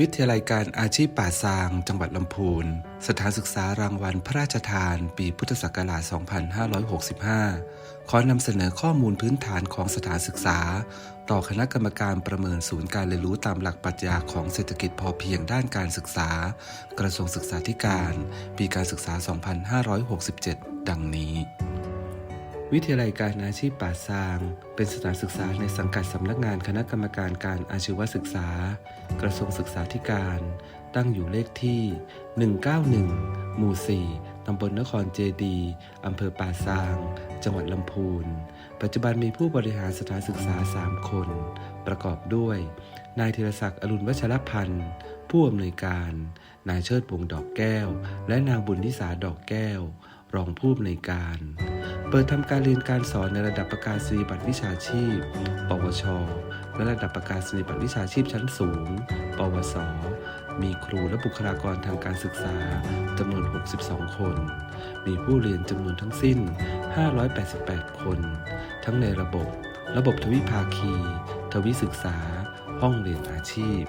วิทยาลัยการอาชีพป่าซาง จังหวัดลำพูน สถานศึกษารางวัลพระราชทาน ปีพุทธศักราช 2565 ขอนำเสนอข้อมูลพื้นฐานของสถานศึกษา ต่อคณะกรรมการประเมินศูนย์การเรียนรู้ตามหลักปรัชญาของเศรษฐกิจพอเพียงด้านการศึกษา กระทรวงศึกษาธิการ ปีการศึกษา 2567 ดังนี้ วิทยาลัยการอาชีพป่าซาง เป็นสถานศึกษาในสังกัดสำนักงานคณะกรรมการการอาชีวศึกษา กระทรวงศึกษาธิการ ตั้งอยู่เลขที่ 191 หมู่ 4 ตำบลนครเจดี อำเภอป่าซาง จังหวัดลำพูน ปัจจุบันมีผู้บริหารสถานศึกษา 3 คน ประกอบด้วย นายธีรศักดิ์อรุณวัชรพันธ์ ผู้อำนวยการ นายเชิดวงดอกแก้ว และนางบุญนิสาดอกแก้ว รองผู้อำนวยการ เปิดทำการเรียนการสอนในระดับประกาศนียบัตรวิชาชีพ ปวช และระดับประกาศนียบัตรวิชาชีพชั้นสูง ปวส มีครูและบุคลากรทางการศึกษาจำนวน 62 คน มีผู้เรียนจำนวนทั้งสิ้น 588 คน ทั้งในระบบ ระบบทวิภาคี ทวิศึกษา ห้องเรียนอาชีพ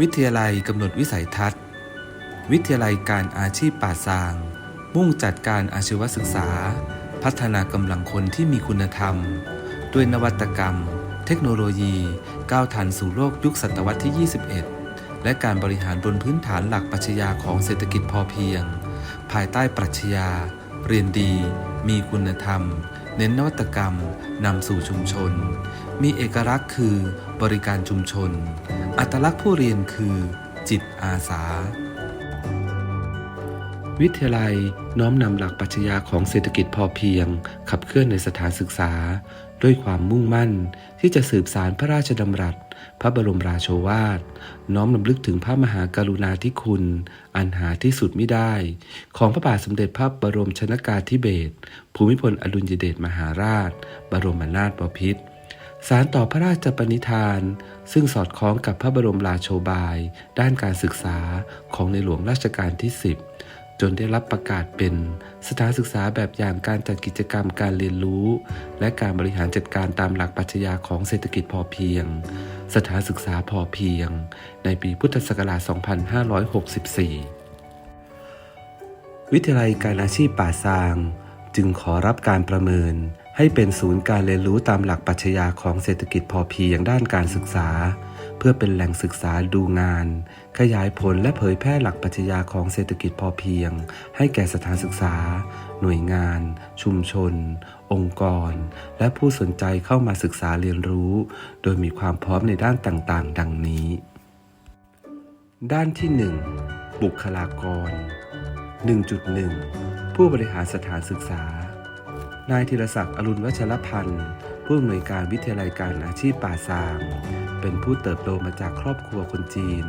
วิทยาลัยกำหนดวิสัยทัศน์ วิทยาลัยการอาชีพป่าซาง มุ่งจัดการอาชีวศึกษา พัฒนากำลังคนที่มีคุณธรรม ด้วยนวัตกรรม เทคโนโลยีก้าวทันสู่โลกยุคศตวรรษที่ 21 และการบริหารบนพื้นฐานหลักปรัชญาของเศรษฐกิจพอเพียง ภายใต้ปรัชญา เรียนดี มีคุณธรรม เน้นนวัตกรรมนำสู่ชุมชน มีเอกลักษณ์คือบริการชุมชน อัตลักษณ์ผู้เรียนคือ จิตอาสา วิทยาลัยน้อมนำหลักปรัชญาของเศรษฐกิจพอเพียง ขับเคลื่อนในสถานศึกษา ด้วยความมุ่งมั่นที่จะสืบสารพระราชดำรัส พระบรมราโชวาท น้อมรำลึกถึงพระมหากรุณาธิคุณ อันหาที่สุดไม่ได้ ของพระบาทสมเด็จพระบรมชนากาธิเบศรภูมิพลอดุลยเดชมหาราช บรมนาถบพิตรสารต่อพระราชปณิธาน ซึ่งสอดคล้องกับพระบรมราโชบาย ด้านการศึกษาของในหลวงรัชกาลที่ 10 จนได้รับประกาศเป็นสถานศึกษาแบบอย่างการจัดกิจกรรมการเรียนรู้ และการบริหารจัดการตามหลักปรัชญาของเศรษฐกิจพอเพียง สถานศึกษาพอเพียง ในปีพุทธศักราช 2564 วิทยาลัยการอาชีพป่าซาง จึงขอรับการประเมิน ให้เป็นศูนย์การเรียนรู้ตามหลักปรัชญาของเศรษฐกิจพอเพียงด้านการศึกษา พื่อเป็นแหล่งศึกษาดูงาน ขยายผลและเผยแพร่หลักปรัชญาของเศรษฐกิจพอเพียง ให้แก่สถานศึกษา หน่วยงาน ชุมชน องค์กร และผู้สนใจเข้ามาศึกษาเรียนรู้ โดยมีความพร้อมในด้านต่างๆ ดังนี้ ด้านที่ 1 บุคลากร 1.1 ผู้บริหารสถานศึกษานายธีรศักดิ์อรุณวัชรพันธ์ ผู้อำนวยการวิทยาลัยการอาชีพป่าซาง เป็นผู้เติบโตมาจากครอบครัวคนจีน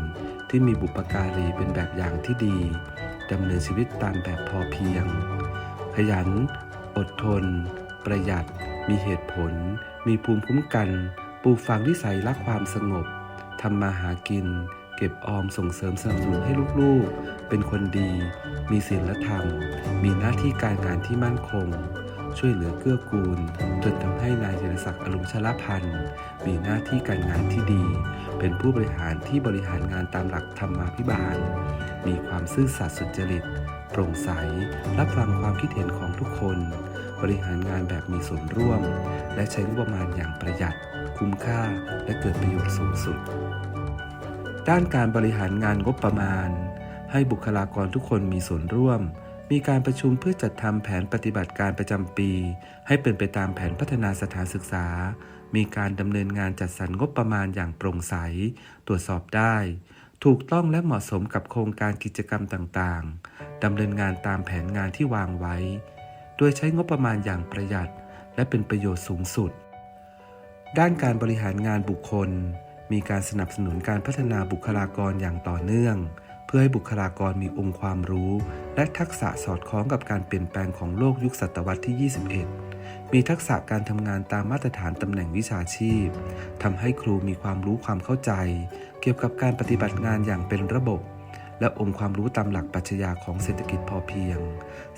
ที่มีบุปการีเป็นแบบอย่างที่ดีดำเนินชีวิตตามแบบพอเพียง ขยัน อดทน ประหยัด มีเหตุผล มีภูมิคุ้มกันปลูกฝังนิสัยรักความสงบทำมาหากิน เก็บออมส่งเสริมสนับสนุนให้ลูกๆ เป็นคนดี มีศีลธรรม มีหน้าที่การงานที่มั่นคง ช่วยเหลือเกื้อกูล จนทำให้นายธีรศักดิ์อรุณชลพันธ์ มีหน้าที่การงานที่ดี เป็นผู้บริหารที่บริหารงานตามหลักธรรมาภิบาล มีความซื่อสัตย์สุจริตโปร่งใส รับฟังความคิดเห็นของทุกคน บริหารงานแบบมีส่วนร่วม และใช้งบประมาณอย่างประหยัด คุ้มค่า และเกิดประโยชน์สูงสุด ด้านการบริหารงานงบประมาณ ให้บุคลากรทุกคนมีส่วนร่วม มีการประชุมเพื่อจัดทำแผนปฏิบัติการประจำปี ให้เป็นไปตามแผนพัฒนาสถานศึกษา มีการดำเนินงานจัดสรรงบประมาณอย่างโปร่งใส ตรวจสอบได้ ถูกต้องและเหมาะสมกับโครงการกิจกรรมต่างๆดำเนินงานตามแผนงานที่วางไว้ โดยใช้งบประมาณอย่างประหยัด และเป็นประโยชน์สูงสุด ด้านการบริหารงานบุคคล มีการสนับสนุนการพัฒนาบุคลากรอย่างต่อเนื่อง พื่อให้บุคลากรมีองค์ความรู้ และทักษะสอดคล้องกับการเปลี่ยนแปลงของโลกยุคศตวรรษที่ 21 มีทักษะการทำงานตามมาตรฐานตำแหน่งวิชาชีพทำให้ครูมีความรู้ความเข้าใจ เกี่ยวกับการปฏิบัติงานอย่างเป็นระบบ และองค์ความรู้ตามหลักปรัชญาของเศรษฐกิจพอเพียง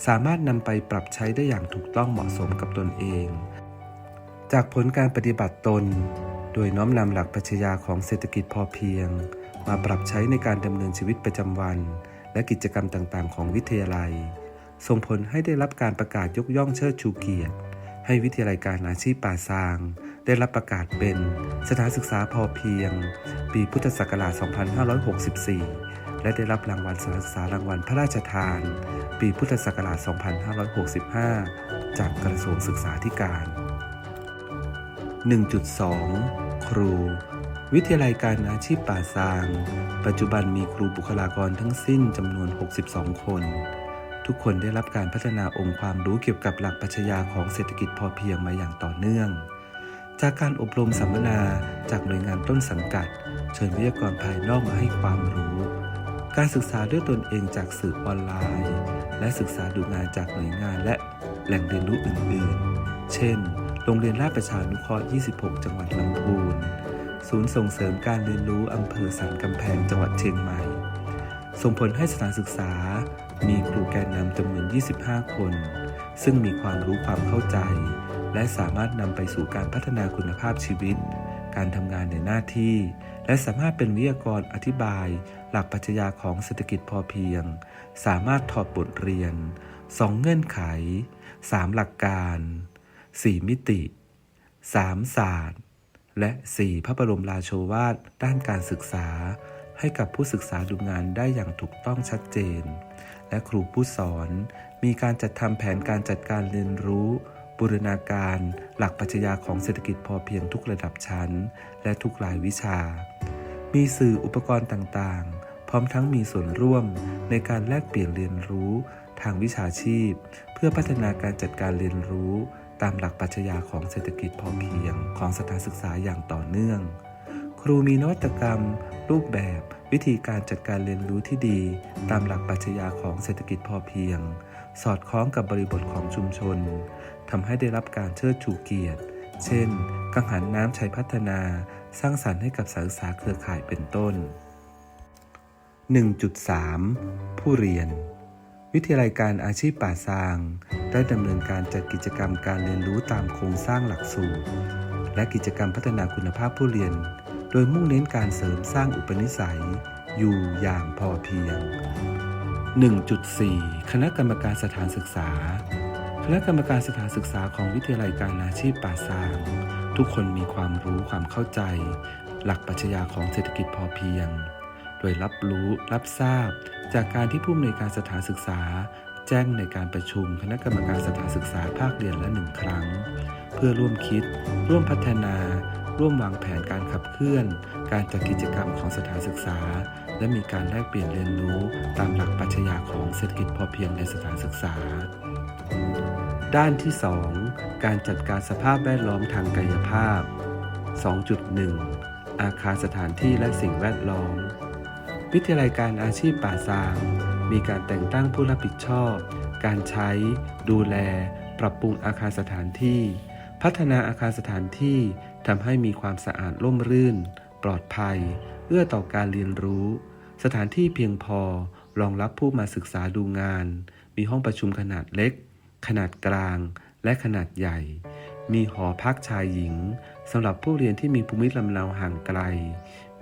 สามารถนำไปปรับใช้ได้อย่างถูกต้องเหมาะสมกับตนเอง จากผลการปฏิบัติตน โดยน้อมนำหลักปรัชญาของเศรษฐกิจพอเพียง มาปรับใช้ในการดำเนินชีวิตประจำวัน และกิจกรรมต่างๆ ของวิทยาลัย ส่งผลให้ได้รับการประกาศยกย่องเชิดชูเกียรติ ให้วิทยาลัยการอาชีพป่าซาง ได้รับประกาศเป็นสถานศึกษาพอเพียง ปีพุทธศักราช 2564 และได้รับรางวัลสถานศึกษารางวัลพระราชทาน ปีพุทธศักราช 2565 จากกระทรวงศึกษาธิการ 1.2 ครู วิทยาลัยการอาชีพป่าซาง ปัจจุบันมีครูบุคลากรทั้งสิ้นจำนวน 62 คน ทุกคนได้รับการพัฒนาองค์ความรู้เกี่ยวกับหลักปรัชญาของเศรษฐกิจพอเพียงมาอย่างต่อเนื่อง จากการอบรมสัมมนาจากหน่วยงานต้นสังกัด เชิญวิทยากรภายนอกมาให้ความรู้ การศึกษาด้วยตนเองจากสื่อออนไลน์ และศึกษาดูงานจากหน่วยงานและแหล่งเรียนรู้อื่นๆ เช่น โรงเรียนราชประชานุเคราะห์ 26 จังหวัดลำพูน ศูนย์ส่งเสริมการเรียนรู้อำเภอสันกำแพงจังหวัดเชียงใหม่ ส่งผลให้สถานศึกษา มีครูแกนนำจำนวน 25 คน ซึ่งมีความรู้ความเข้าใจ และสามารถนำไปสู่การพัฒนาคุณภาพชีวิต การทำงานในหน้าที่ และสามารถเป็นวิทยากรอธิบาย หลักปรัชญาของเศรษฐกิจพอเพียง สามารถถอดบทเรียน 2 เงื่อนไข 3 หลักการ 4 มิติ 3 ศาสตร์ และ 4 พระบรมราโชวาทด้านการศึกษา ให้กับผู้ศึกษาดูงานได้อย่างถูกต้องชัดเจน และครูผู้สอน มีการจัดทำแผนการจัดการเรียนรู้ บูรณาการ หลักปัชญาของเศรษฐกิจพอเพียงทุกระดับชั้น และทุกรายวิชา มีสื่ออุปกรณ์ต่างๆ พร้อมทั้งมีส่วนร่วมในการแลกเปลี่ยนเรียนรู้ทางวิชาชีพ เพื่อพัฒนาการจัดการเรียนรู้ ตามหลักปรัชญาของเศรษฐกิจพอเพียงของสถานศึกษาอย่างต่อเนื่อง ครูมีนวัตกรรม รูปแบบ วิธีการจัดการเรียนรู้ที่ดี ตามหลักปรัชญาของเศรษฐกิจพอเพียง สอดคล้องกับบริบทของชุมชนทำให้ได้รับการเชิดชูเกียรติ เช่น กังหันน้ำชัยพัฒนา สร้างสรรค์ให้กับสารศึกษาเครือข่ายเป็นต้น 1.3 ผู้เรียน วิทยาลัยการอาชีพป่าซาง ได้ดำเนินการจัดกิจกรรมการเรียนรู้ตามโครงสร้างหลักสูตร และกิจกรรมพัฒนาคุณภาพผู้เรียน โดยมุ่งเน้นการเสริมสร้างอุปนิสัย อยู่อย่างพอเพียง 1.4 คณะกรรมการสถานศึกษา คณะกรรมการสถานศึกษาของวิทยาลัยการอาชีพป่าซาง ทุกคนมีความรู้ความเข้าใจ หลักปรัชญาของเศรษฐกิจพอเพียง โดยรับรู้รับทราบ จากการที่ผู้อำนวยการสถานศึกษา แจ้งในการประชุมคณะกรรมการสถานศึกษาภาคเรียนละหนึ่งครั้ง เพื่อร่วมคิด ร่วมพัฒนา ร่วมวางแผนการขับเคลื่อน การจัดกิจกรรมของสถานศึกษา และมีการแลกเปลี่ยนเรียนรู้ตามหลักปรัชญาของเศรษฐกิจพอเพียงในสถานศึกษา ด้านที่ 2 การจัดการสภาพแวดล้อมทางกายภาพ 2.1 อาคารสถานที่และสิ่งแวดล้อม วิทยาลัยการอาชีพป่าซาง มีการแต่งตั้งผู้รับผิดชอบ การใช้ ดูแล ปรับปรุงอาคารสถานที่ พัฒนาอาคารสถานที่ทำให้มีความสะอาดร่มรื่น ปลอดภัย เอื้อต่อการเรียนรู้ สถานที่เพียงพอรองรับผู้มาศึกษาดูงาน มีห้องประชุมขนาดเล็ก ขนาดกลาง และขนาดใหญ่ มีหอพักชายหญิงสำหรับผู้เรียนที่มีภูมิลำเนาห่างไกล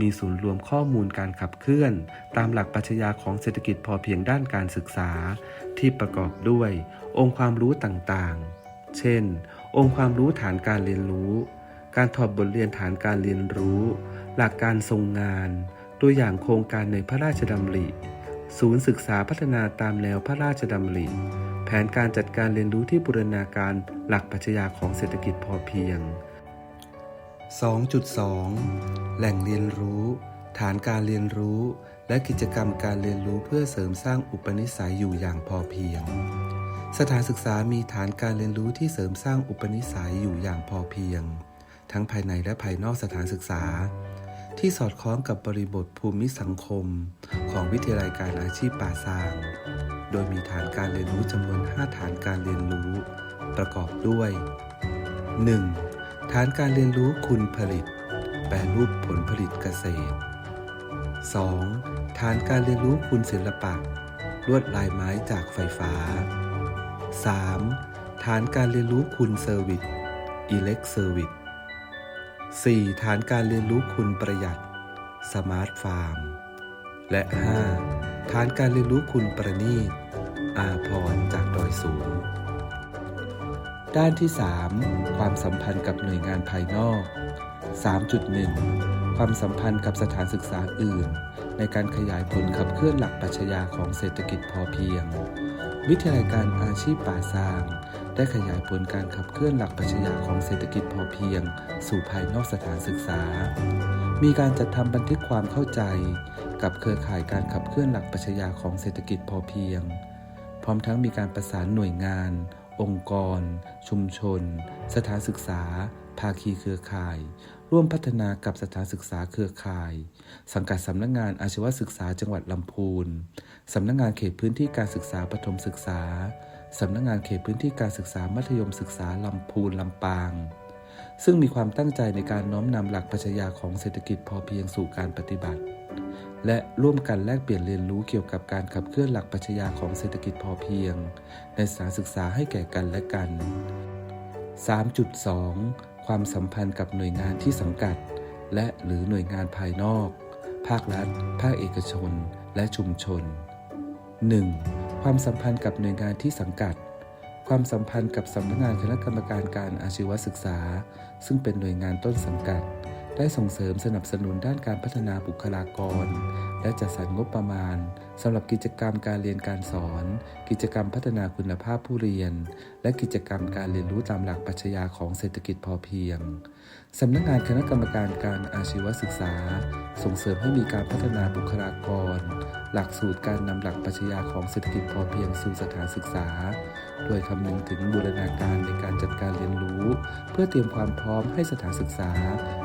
มีศูนย์รวมข้อมูลการขับเคลื่อน ตามหลักปรัชญาของเศรษฐกิจพอเพียงด้านการศึกษา ที่ประกอบด้วย องค์ความรู้ต่างๆ เช่น องค์ความรู้ฐานการเรียนรู้ การถอดบทเรียนฐานการเรียนรู้ หลักการทรงงาน ตัวอย่างโครงการในพระราชดำริ ศูนย์ศึกษาพัฒนาตามแนวพระราชดำริ แผนการจัดการเรียนรู้ที่บูรณาการหลักปรัชญาของเศรษฐกิจพอเพียง 2.2 แหล่งเรียนรู้ ฐานการเรียนรู้ และกิจกรรมการเรียนรู้เพื่อเสริมสร้างอุปนิสัยอยู่อย่างพอเพียง สถานศึกษามีฐานการเรียนรู้ที่เสริมสร้างอุปนิสัยอยู่อย่างพอเพียง ทั้งภายในและภายนอกสถานศึกษา ที่สอดคล้องกับบริบทภูมิสังคม ของวิทยาลัยการอาชีพป่าซาง โดยมีฐานการเรียนรู้จำนวน 5 ฐานการเรียนรู้ ประกอบด้วย 1. ฐานการเรียนรู้คุณผลิต แปรรูปผลผลิตเกษตร 2. ฐานการเรียนรู้คุณศิลปะ ลวดลายไม้จากไฟฟ้า 3. ฐานการเรียนรู้คุณเซอร์วิสอิเล็กเซอร์วิส 4. ฐานการเรียนรู้คุณประหยัด สมาร์ทฟาร์ม และ 5. ฐานการเรียนรู้คุณประณีตอาพรจากดอยสูง ด้านที่ 3 ความสัมพันธ์กับหน่วยงานภายนอก 3.1 ความสัมพันธ์กับสถานศึกษาอื่น ในการขยายผลขับเคลื่อนหลักปรัชญาของเศรษฐกิจพอเพียง วิทยาลัยการอาชีพป่าซาง ได้ขยายผลการขับเคลื่อนหลักปรัชญาของเศรษฐกิจพอเพียง สู่ภายนอกสถานศึกษา มีการจัดทำบันทึกความเข้าใจ กับเครือข่ายการขับเคลื่อนหลักปรัชญาของเศรษฐกิจพอเพียง พร้อมทั้งมีการประสานหน่วยงาน องค์กร ชุมชน สถานศึกษา ภาคีเครือข่าย ร่วมพัฒนากับสถานศึกษาเครือข่าย สังกัดสำนักงงานอาชีวศึกษาจังหวัดลำพูนสำนักงงานเขตพื้นที่การศึกษาปฐมศึกษาสำนักงานเขตพื้นที่การศึกษามัธยมศึกษาลำพูนลำปาง ซึ่งมีความตั้งใจในการน้อมนำหลักปรัชญาของเศรษฐกิจพอเพียงสู่การปฏิบัติ และร่วมกันแลกเปลี่ยนเรียนรู้เกี่ยวกับการขับเคลื่อนหลักปรัชญาของเศรษฐกิจพอเพียง ในสถานศึกษาให้แก่กันและกัน 3.2 ความสัมพันธ์กับหน่วยงานที่สังกัด และหรือหน่วยงานภายนอก ภาครัฐ ภาคเอกชน และชุมชน 1. ความสัมพันธ์กับหน่วยงานที่สังกัด ความสัมพันธ์กับสำนักงานคณะกรรมการการอาชีวศึกษา ซึ่งเป็นหน่วยงานต้นสังกัด ได้ส่งเสริมสนับสนุนด้านการพัฒนาบุคลากร และจัดสรรงบประมาณสำหรับกิจกรรมการเรียนการสอน กิจกรรมพัฒนาคุณภาพผู้เรียน และกิจกรรมการเรียนรู้ตามหลักปรัชญาของเศรษฐกิจพอเพียง สำนักงานคณะกรรมการการอาชีวศึกษา ส่งเสริมให้มีการพัฒนาบุคลากร หลักสูตรการนำหลักปรัชญาของเศรษฐกิจพอเพียงสู่สถานศึกษา โดยคำนึงถึงบูรณาการในการจัดการเรียนรู้ เพื่อเตรียมความพร้อมให้สถานศึกษา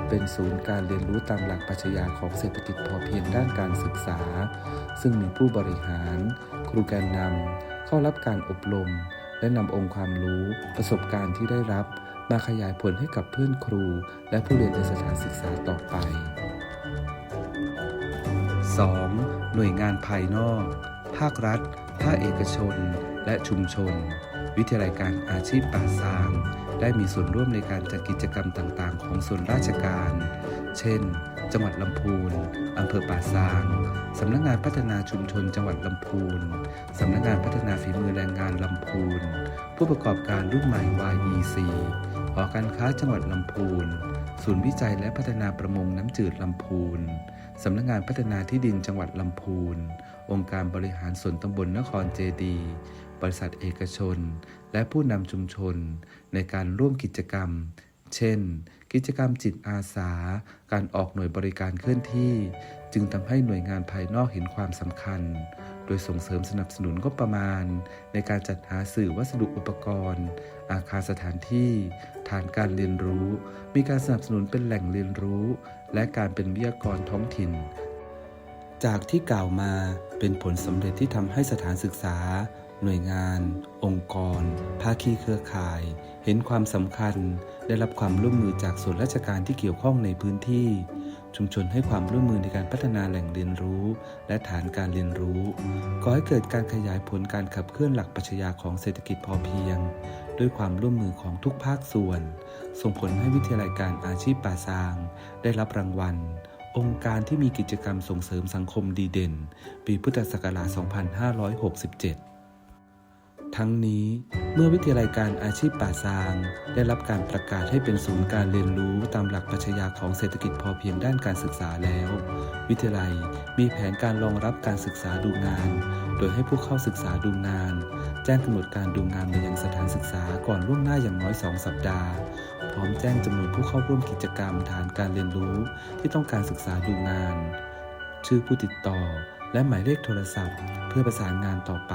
เป็นศูนย์การเรียนรู้ตามหลักปรัชญาของเศรษฐกิจพอเพียงด้านการศึกษา ซึ่งมีผู้บริหาร ครูแกนนำเข้ารับการอบรม และนำองค์ความรู้ ประสบการณ์ที่ได้รับ มาขยายผลให้กับเพื่อนครู และผู้เรียนในสถานศึกษาต่อไป 2. หน่วยงานภายนอก ภาครัฐ ภาคเอกชน และชุมชน วิทยาลัยการอาชีพป่าซาง ได้มีส่วนร่วมในการจัดกิจกรรมต่าง ๆ ของส่วนราชการ เช่น จังหวัดลำพูนอำเภอป่าซาง สำนักงานพัฒนาชุมชนจังหวัดลำพูน สำนักงานพัฒนาฝีมือแรงงานลำพูน ผู้ประกอบการรุ่นใหม่ YEC อการค้าจังหวัดลำพูน ศูนย์วิจัยและพัฒนาประมงน้ำจืดลำพูน สำนักงานพัฒนาที่ดินจังหวัดลำพูน องค์การบริหารส่วนตำบลนครเจดี บริษัทเอกชน และผู้นำชุมชน ในการร่วมกิจกรรม เช่น กิจกรรมจิตอาสา การออกหน่วยบริการเคลื่อนที่ จึงทำให้หน่วยงานภายนอกเห็นความสำคัญ โดยส่งเสริมสนับสนุนงบประมาณ ในการจัดหาสื่อวัสดุอุปกรณ์ อาคารสถานที่ ฐานการเรียนรู้ มีการสนับสนุนเป็นแหล่งเรียนรู้ และการเป็นวิทยากรท้องถิ่น จากที่กล่าวมาเป็นผลสำเร็จที่ทำให้สถานศึกษา หน่วยงาน องค์กร ภาคีเครือข่าย เห็นความสำคัญ ได้รับความร่วมมือจากส่วนราชการที่เกี่ยวข้องในพื้นที่ ชุมชนให้ความร่วมมือในการพัฒนาแหล่งเรียนรู้ และฐานการเรียนรู้ก่อให้เกิดการขยายผลการขับเคลื่อนหลักปัชญาของเศรษฐกิจพอเพียง ด้วยความร่วมมือของทุกภาคส่วน ส่งผลให้วิทยาลัยการอาชีพป่าซาง ได้รับรางวัล องค์การที่มีกิจกรรมส่งเสริมสังคมดีเด่น ปีพุทธศักราช 2567 ทั้งนี้เมื่อวิทยาลัยการอาชีพป่าซาง ได้รับการประกาศให้เป็นศูนย์การเรียนรู้ตามหลักปรัชญาของเศรษฐกิจพอเพียงด้านการศึกษาแล้ว วิทยาลัยมีแผนการรองรับการศึกษาดูงาน โดยให้ผู้เข้าศึกษาดูงาน แจ้งกำหนดการดูงานมายังสถานศึกษาก่อนล่วงหน้าอย่างน้อย 2 สัปดาห์ พร้อมแจ้งจำนวนผู้เข้าร่วมกิจกรรมฐานการเรียนรู้ที่ต้องการศึกษาดูงาน ชื่อผู้ติดต่อ และหมายเลขโทรศัพท์ เพื่อประสานงานต่อไป